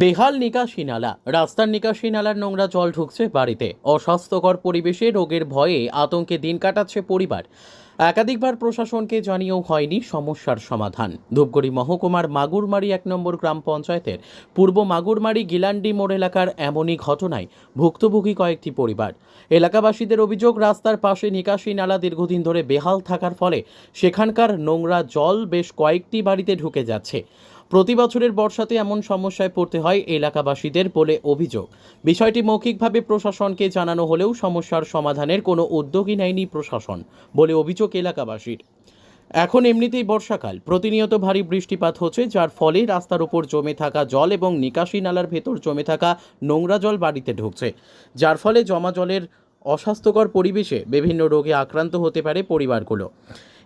বেহাল নিকাশি নালা। রাস্তার নিকাশি নালার নোংরা জল ঢুকছে বাড়িতে। অস্বাস্থ্যকর পরিবেশে রোগের ভয়ে আতঙ্কে দিন কাটাচ্ছে পরিবার। একাধিকবার প্রশাসনকে জানিয়েও হয়নি সমস্যার সমাধান। ধূপগুড়ি মহকুমার মাগুরমারি এক নম্বর গ্রাম পঞ্চায়েতের পূর্ব মাগুরমারি গিলান্ডি মোড় এলাকার এমনই ঘটনায় ভুক্তভোগী কয়েকটি পরিবার। এলাকাবাসীদের অভিযোগ, রাস্তার পাশে নিকাশি নালা দীর্ঘদিন ধরে বেহাল থাকার ফলে সেখানকার নোংরা জল বেশ কয়েকটি বাড়িতে ঢুকে যাচ্ছে। প্রতি বছরের বর্ষাতে এমন সমস্যায় পড়তে হয় এলাকাবাসীদের বলে অভিযোগ। বিষয়টি মৌখিকভাবে প্রশাসনকে জানানো হলেও সমস্যার সমাধানের কোনো উদ্যোগই নেয়নি প্রশাসন, বলে অভিযোগ এলাকাবাসীর। এখন এমনিতেই বর্ষাকাল। প্রতিনিয়ত ভারী বৃষ্টিপাত হচ্ছে, যার ফলে রাস্তার উপর জমে থাকা জল এবং নিকাশি নালার ভেতর জমে থাকা নোংরা জল বাড়িতে ঢুকছে, যার ফলে জমা জলের অস্বাস্থ্যকর পরিবেশে বিভিন্ন রোগে আক্রান্ত হতে পারে পরিবারগুলো।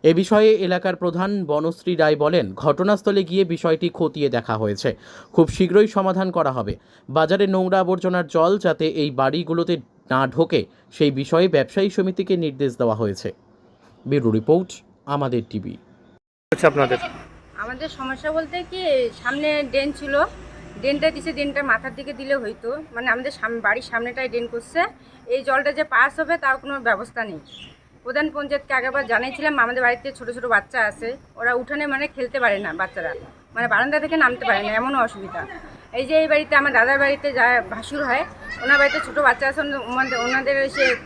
এ বিষয়ে এলাকার প্রধান বনশ্রী রায় বলেন ঘটনাস্থলে গিয়ে বিষয়টি খতিয়ে দেখা হয়েছে। খুব শীঘ্রই সমাধান করা হবে। বাজারে নোংরা আবর্জনার জল যাতে এই বাড়িগুলোতে না ঢোকে সেই বিষয়ে ব্যবসায়ী সমিতিকে নির্দেশ দেওয়া হয়েছে। ব্যুরো রিপোর্ট আমাদের টিভি। হচ্ছে আপনাদের? আমাদের সমস্যা বলতে কি সামনে ড্রেন ছিল। ড্রেনটা দিছে ড্রেনটা মাথার দিকে দিলে হইতো মানে আমাদের সাম- বাড়ির সামনেটাই ড্রেন করছে। এই জলটা যে পাস হবে তার কোনো ব্যবস্থা নেই। প্রধান পঞ্চায়েতকে আগেবার জানিয়েছিলাম, আমাদের বাড়িতে ছোট ছোট বাচ্চা আছে। ওরা উঠানে মানে খেলতে পারে না বাচ্চারা। মানে বারান্দা থেকে নামতে পারে না, এমনও অসুবিধা। এই যে এই বাড়িতে আমার দাদার বাড়িতে যা ভাসুর হয়, ওনার বাড়িতে ছোট বাচ্চা আছে, ওনাদের- সে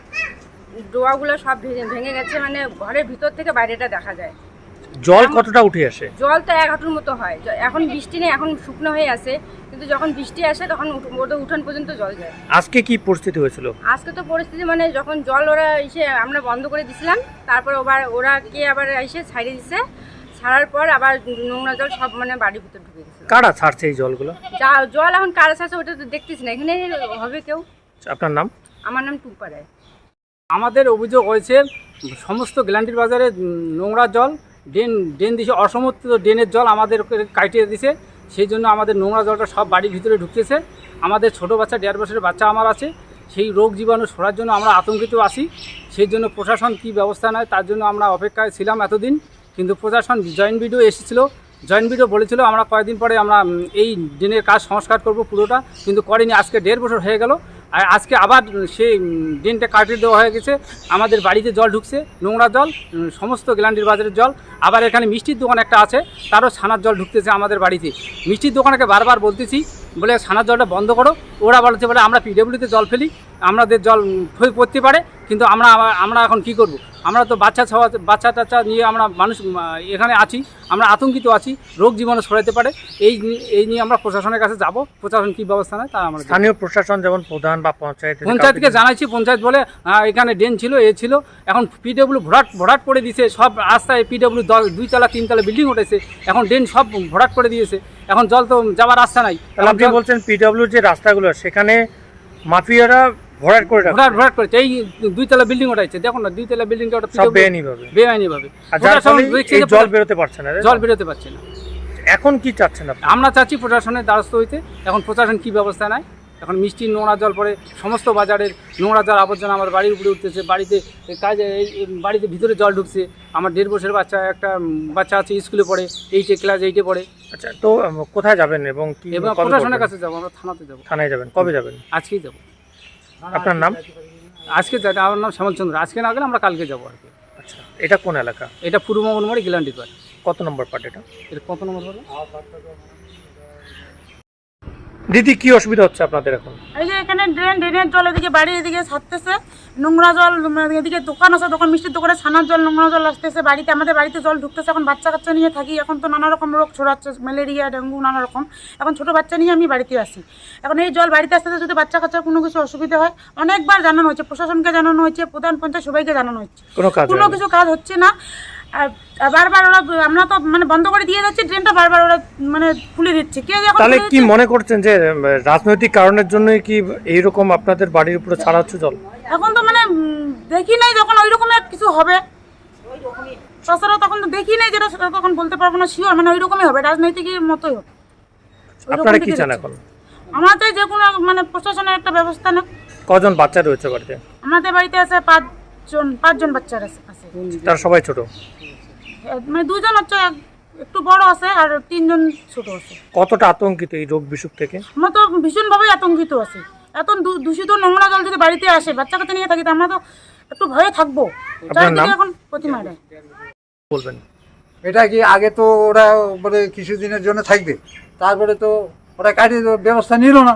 ডোয়াগুলো সব ভেঙে গেছে মানে ঘরের ভিতর থেকে বাইরেটা দেখা যায়। জল কতটা উঠে আসে? জল তো এক হাঁটুর মতো হয়। এখন বৃষ্টি নেই এখন শুকনো হয়ে আছে কিন্তু যখন বৃষ্টি আসে তখন উঠ- ওটা উঠান পর্যন্ত জল যায়। আজকে কি পরিস্থিতি হয়েছিল? আজকে তো পরিস্থিতি মানে যখন জল ওরা এসে আমরা বন্ধ করে দিছিলাম তারপর ওবার ওরা কে আবার এসে ছাড়ে দিছে ছাড়ার পর আবার নোংরা জল সব মানে বাড়ির ভিতরে ঢুকে গেছে। কারা ছাড়ছে এই জলগুলো? যা জল এখন কার ছাড়ছে ওটা তো দেখতেছি না এখানে হবে কেউ? আপনার নাম? আমার নাম টুম্পা রায়। আমাদের অভিযোগ হয়েছে সমস্ত গ্ল্যান্ডির বাজারে নোংরা জল ড্রেন ড্রেন দিছে। অসমর্থিত ড্রেনের জল আমাদের কাটিয়ে দিছে। সেই জন্য আমাদের নোংরা জলটা সব বাড়ির ভিতরে ঢুকতেছে। আমাদের ছোট বাচ্চা, দেড় বছরের বাচ্চা আমার আছে। সেই রোগ জীবাণু সরার জন্য আমরা আতঙ্কিত আছি। সেই জন্য প্রশাসন কি ব্যবস্থা নেয় তার জন্য আমরা অপেক্ষায় ছিলাম এতদিন। কিন্তু প্রশাসন জয়েন্ট ভিডিও এসেছিল। জয়েন্ট ভিডিও বলেছিল, আমরা কয়েকদিন পরে আমরা এই ড্রেনের কাজ সংস্কার করব পুরোটা। কিন্তু করেনি, আজকে দেড় বছর হয়ে গেল। আর আজকে আবার সেই ড্রেনটা কাটিয়ে দেওয়া হয়ে গেছে। আমাদের বাড়িতে জল ঢুকছে, নোংরা জল সমস্ত গ্ল্যান্ডির বাজারের জল। আবার এখানে মিষ্টির দোকান একটা আছে, তারও ছানার জল ঢুকতেছে আমাদের বাড়িতে। মিষ্টির দোকানকে বারবার বলতেছি বলে সানার জলটা বন্ধ করো। ওরা বলতে পারে আমরা পিডব্লিউতে জল ফেলি আমাদের জল পড়তে পারে কিন্তু আমরা আমরা এখন কি করব? আমরা তো বাচ্চা ছাওয়া বাচ্চা টাচ্চা নিয়ে আমরা মানুষ এখানে আছি আমরা আতঙ্কিত আছি রোগ জীবাণু ছড়াতে পারে এই এই নিয়ে আমরা প্রশাসনের কাছে যাব প্রশাসন কী ব্যবস্থা নেয় তা আমরা স্থানীয় প্রশাসন যেমন প্রধান বা পঞ্চায়েত পঞ্চায়েতকে জানাইছি পঞ্চায়েত বলে এখানে ড্রেন ছিল এ ছিল এখন পিডব্লিউ ভরাট ভরাট করে দিয়েছে সব রাস্তায় পিডব্লিউ দুইতলা তিনতলা বিল্ডিং উঠেছে এখন ড্রেন সব ভরাট করে দিয়েছে। এখন জল তো যাওয়ার রাস্তা নাই। আপনি বলছেন পিডব্লিউ যে রাস্তাগুলো সেখানে মাফিয়ারা ভরাট করে রাখছে ভরাট ভরাট করেছে এই দুইতলা বিল্ডিং দেখুন না দুইতলা বিল্ডিংটা ওটা সব PWD বেআইনি ভাবে। বেআইনি ভাবে। জল বেরোতে পারছে না জল বেরোতে পারছে না। এখন কি চাচ্ছেন আপনি? আমরা চাচ্ছি প্রশাসনের দ্বারস্থ হইতে। এখন প্রশাসন কি ব্যবস্থা নেয়? এখন মিষ্টির নোংরা জল পড়ে সমস্ত বাজারের নোংরা জল আবর্জনা আমার বাড়ির উপরে উঠতেছে বাড়িতে কাজে বাড়িতে ভিতরে জল ঢুকছে আমার দেড় বছরের বাচ্চা একটা বাচ্চা আছে স্কুলে পড়ে এইটে ক্লাস এইটে পড়ে। আচ্ছা তো কোথায় যাবেন এবং কি এবার প্রশাসনের কাছে যাব আমরা থানাতে যাব। থানায় যাবেন কবে যাবেন? আজকেই যাব। আপনার নাম? আজকে যাবে আমার নাম শ্যামলচন্দ্র আজকে না গেলে আমরা কালকে যাব আর কি। আচ্ছা এটা কোন এলাকা? এটা পূর্ব মঙ্গলমারি গিলান্ডি কত নম্বর পার্ট এটা? এটা কত নম্বর হলো দিদি কি অসুবিধা হচ্ছে আপনাদের এখন? এই যে এখানে ড্রেন ড্রেনের জল এদিকে বাড়ি এদিকে ছাড়তেছে। নোংরা জল এদিকে দোকান আছে দোকান মিষ্টির দোকানে ছানার জল নোংরা জল আসতেছে। বাড়িতে আমাদের বাড়িতে জল ঢুকতেছে। এখন বাচ্চা কাচ্চা নিয়ে থাকি। এখন তো নানা রকম রোগ ছড়াচ্ছে ম্যালেরিয়া ডেঙ্গু নানা রকম। এখন ছোট বাচ্চা নিয়ে আমি বাড়িতে আসি এখন এই জল বাড়িতে আসতে যদি বাচ্চা কাচ্চার কোনো কিছু অসুবিধা হয় অনেকবার জানানো হয়েছে প্রশাসনকে জানানো হয়েছে প্রধান পঞ্চায়েত সবাইকে জানানো হচ্ছে কোনো? কিছু কাজ হচ্ছে না। আর বারবার ওরা আমরা তো মানে বন্ধ করে দিয়ে যাচ্ছে ড্রেনটা বারবার ওরা মানে খুলে দিচ্ছে। কে যখন তাহলে কি মনে করছেন যে রাজনৈতিক কারণের জন্যই কি এইরকম আপনাদের বাড়ির উপরে ছাড়া হচ্ছে জল? এখন তো মানে দেখি নাই যখন ওই রকমের কিছু হবে। তাছাড়া তখন তো দেখি নাই যেটা সেটা তখন বলতে পারব না শিওর মানে ওই রকমই হবে রাজনৈতিকের মতোই হবে। আপনারা কি চান এখন? আমার চাই যে কোনো মানে প্রশাসনের একটা ব্যবস্থা না কজন বাচ্চা রয়েছে বাড়িতে? আমাদের বাড়িতে আছে পাঁচজন পাঁচজন বাচ্চার আছে আছে। তারা সবাই ছোট? মানে দুজন হচ্ছে একটু বড় আছে আর তিনজন ছোট আছে। কতটা আতঙ্কিত এই রোগ বিসুখ থেকে? আমরা তো ভীষণভাবে আতঙ্কিত আছি। এত দূ- দূষিত নোংরা জল যদি বাড়িতে আসে বাচ্চা কাচ্চা নিয়ে থাকি তো আমরা তো একটু ভয়ে থাকব। চারিদিকে এখন প্রতিমা রায় বলবেন। এটা কি আগে তো ওরা বলে কিছুদিনের জন্য থাকবে তারপরে তো ওরা কাটিয়ে ব্যবস্থা নিল না।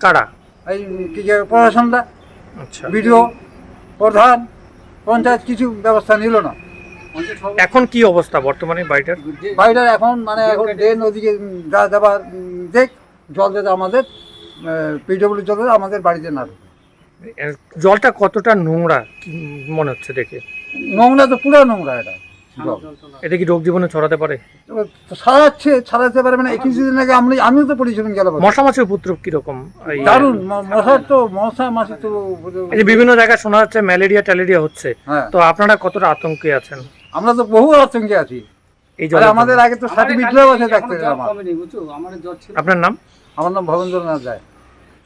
কারা? এই কি যে প্রশাসনটা আচ্ছা। বিডিও প্রধান পঞ্চায়েত কিছু ব্যবস্থা নিল না। এখন কি অবস্থা বর্তমানে বাড়িটার? বাড়িটার এখন মানে এখন ড্রেন ওদিকে যা যাবার দেখ জল যাতে আমাদের পিডব্লিউ জল আমাদের বাড়িতে না জলটা কতটা নোংরা মনে হচ্ছে দেখে? নোংরা তো পুরো নোংরা এটা এতে কি রোগ জীবনে ছড়াতে পারে? ছাড়াচ্ছে পারে মানে না দিন আগে আমি আমিও তো পরিশ্রম গেল মশা মাছের উপদ্রব কীরকম? দারুণ মশার তো মশা মাসি তো বিভিন্ন জায়গায় শোনা যাচ্ছে ম্যালেরিয়া ট্যালেরিয়া হচ্ছে। হ্যাঁ। তো আপনারা কতটা আতঙ্কে আছেন? আমরা তো বহু আতঙ্কে আছি। আমাদের আগে তো সার্টিফিকেটও আছে ডাক্তারের আমার। আপনার নাম? আমার নাম ভবেন্দ্রনাথ রায়।